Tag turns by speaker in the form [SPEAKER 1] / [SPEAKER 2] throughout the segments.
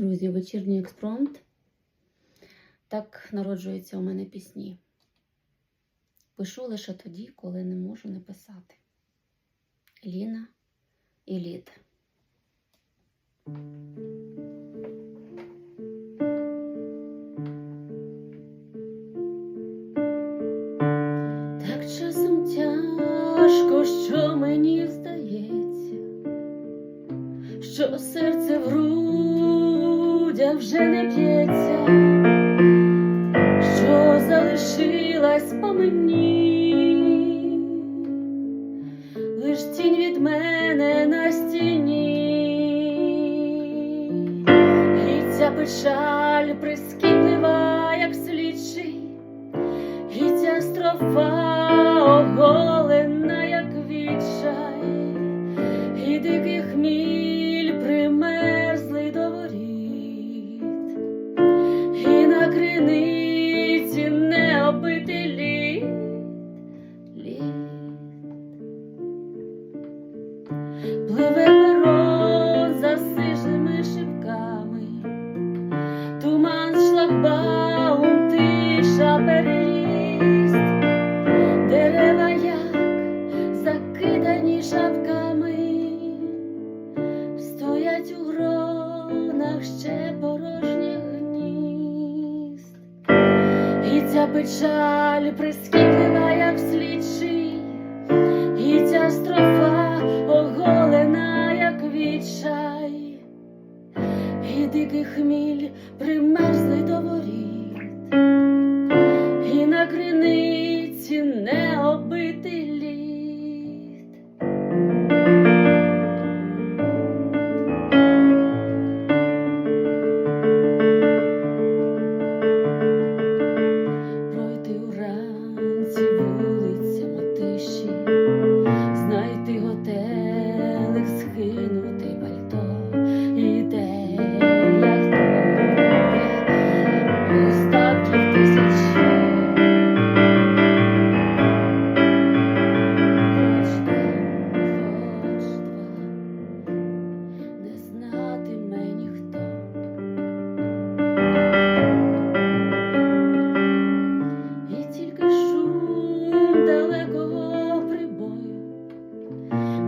[SPEAKER 1] Друзі, вечірній експромт. Так народжуються у мене пісні. Пишу лише тоді, коли не можу не писати. Ліна і Лід. Так часом тяжко, що мені здається, що серце в грудях вже не б'ється, що залишилась по мені, лиш тінь від мене на стіні, і ця печаль прискіплива, як слідчий. І ця строфа оголена, на не лід, лід. Пливе перо за сижними шибками, туман шлагбаум, тиша переїзд, печаль прискіплива, як слідчий,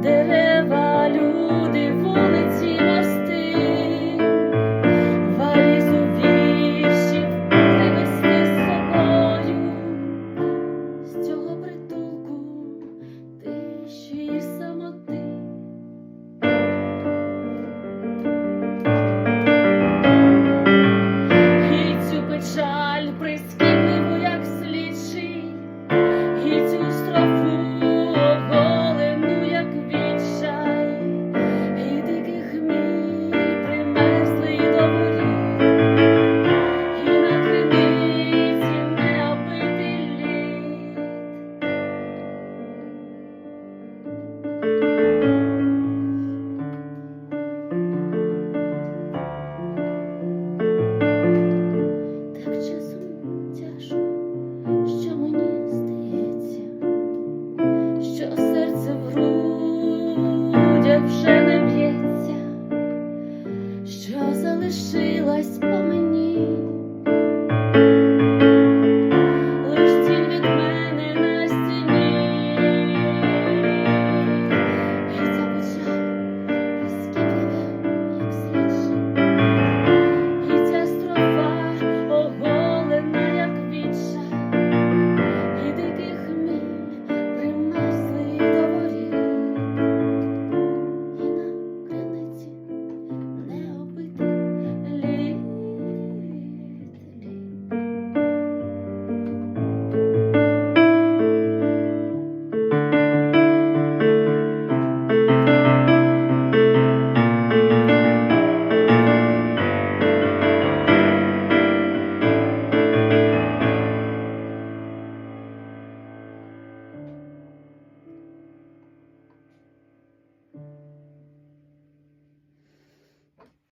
[SPEAKER 1] дерева, люди, вулиці, мости, валізу віршів привезти з собою, з цього притулку тиші самоти. І цю печаль прискіпливу, як слідчий, і цю строфу Так